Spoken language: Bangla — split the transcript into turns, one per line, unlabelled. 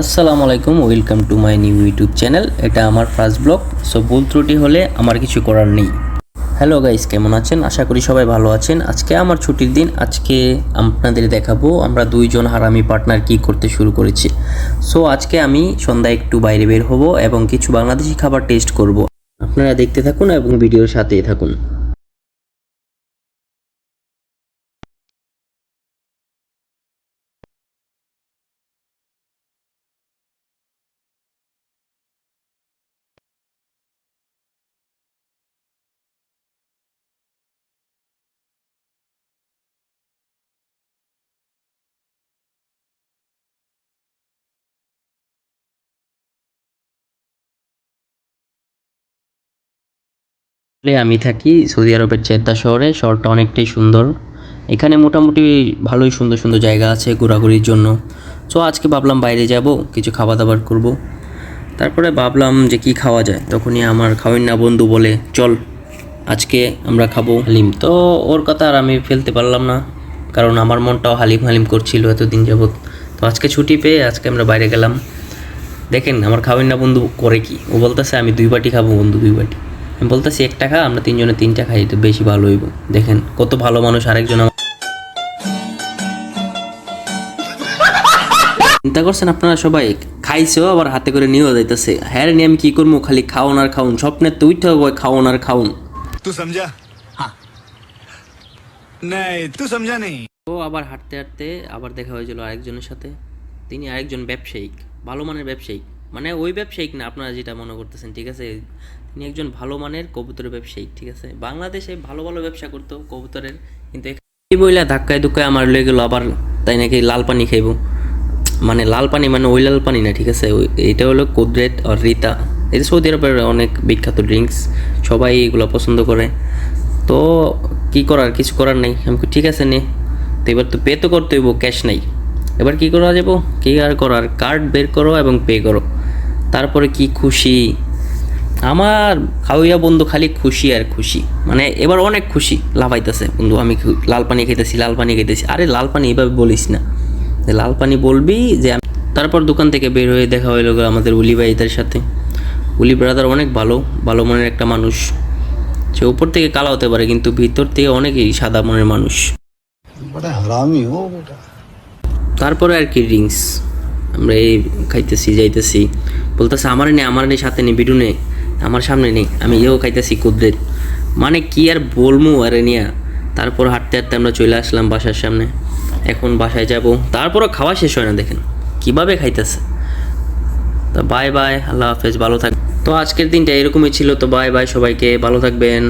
আসসালামু আলাইকুম welcome to my new YouTube channel. এটা আমার ফার্স্ট ব্লগ সো ভুল ত্রুটি হলে আমার কিছু করার নেই। হ্যালো গাইস কেমন আছেন? আশা করি সবাই ভালো আছেন। আজকে আমার ছুটির দিন, আজকে আপনাদের দেখাবো আমরা দুইজন হারামি পার্টনার কি করতে শুরু করেছি। সো আজকে আমি সন্ধ্যায় একটু বাইরে বের হব এবং কিছু বাংলাদেশি খাবার টেস্ট করব। আপনারা দেখতে থাকুন এবং ভিডিওর সাথেই থাকুন। আমি থাকি সৌদি আরবের জেদ্দা শহরে। শহরটা অনেকটাই সুন্দর। এখানে মোটামুটি ভালোই সুন্দর সুন্দর জায়গা আছে ঘোরাঘুরির জন্য। সো আজকে ভাবলাম বাইরে যাব, কিছু খাওয়া দাবার করব। তারপরে ভাবলাম যে কি খাওয়া যায়? তখনই আমার খাওয়ান না বন্ধু বলে, চল, আজকে আমরা খাব হালিম। তো ওর কথা আর আমি ফেলতে পারলাম না, কারণ আমার মনটাও হালিম হালিম করছিল এতদিন যাবৎ। তো আজকে ছুটি পেয়ে আজকে আমরা বাইরে গেলাম। দেখেন, আমার খাবেন না বন্ধু করে কি? ও বলতেছে, আমি দুই বাটি খাব বন্ধু, দুই বাটি। আমি বলতেছি একটা খা আমরা তিনজনে তিনটা খাই তো বেশি ভালো হইব। দেখেন কত ভালো মানুষ আরেকজন চিন্তা করছেন আপনারা সবাই? খাইছেও আবার হাতে করে নিয়েও যাইতেছে। হ্যাঁ নিয়ে আমি কি করব? খালি খাওন আর খাওন। স্বপ্নে তো উঠতে হবে খাওন আর
খাওন। সমঝা নাই তুই সমঝা
ও আবার হাঁটতে হাঁটতে আবার দেখা হয়েছিল আরেকজনের সাথে। তিনি আরেকজন ব্যবসায়িক ভালো মানের ব্যবসায়িক। মানে ওই ব্যবসায়িক না, আপনারা যেটা মনে করতেছেন, ঠিক আছে? তিনি একজন ভালো মানের কবুতরের ব্যবসায়িক ঠিক আছে? বাংলাদেশে ভালো ভালো ব্যবসা করতো কবুতরের, কিন্তু এই বইলা ধাক্কায় ধুক্কায় আমার লয়ে গেলো, আবার তাই নাকি লাল পানি খাইব? মানে লাল পানি মানে ওই লাল পানি না, ঠিক আছে? এটা হলো কুদরেত আর রিতা। এটা সৌদি আরবের অনেক বিখ্যাত ড্রিঙ্কস সবাই এগুলো পছন্দ করে। তো কি করার? কিছু করার নেই। আমি ঠিক আছে, নে। তো এবার তো পে তো করতে হইব ক্যাশ নাই। এবার কি করা যাব? কি আর করার? কার্ড বের করো এবং পে করো। তারপরে কি খুশি? আমার খাওয়াইয়া বন্ধু খালি খুশি আর খুশি। মানে এবার অনেক খুশি লাভাইতেছে বন্ধু আমি লাল পানি খেতেছি লাল পানি খেতেছি আরে লাল পানি এভাবে বলিস না। লাল পানি বলবি যে তারপর দোকান থেকে বের হয়ে দেখা হইল আমাদের উলি ভাইদের সাথে। উলি ব্রাদার অনেক ভালো ভালো মনের একটা মানুষ। সে উপর থেকে কালা হতে পারে কিন্তু ভিতর থেকে অনেকেই সাদা মনের মানুষ। তারপরে আর কি ড্রিঙ্কস আমরা এই খাইতেছি যাইতেছি। বলতেছে, আমার নেই আমার নেই সাথে নেই বিডু নেই আমার সামনে নেই আমি এও খাইতেছি কুদ্রের। মানে কি আর বলমু আরে নিয়া? তারপর হাঁটতে হাঁটতে আমরা চলে আসলাম বাসার সামনে। এখন বাসায় যাব। তারপরও খাওয়া শেষ হয় না, দেখেন। কীভাবে খাইতেছে? তো বাই বাই আল্লাহ হাফেজ, ভালো থাক। তো আজকের দিনটা এরকমই ছিল। তো বাই বাই সবাইকে, ভালো থাকবেন।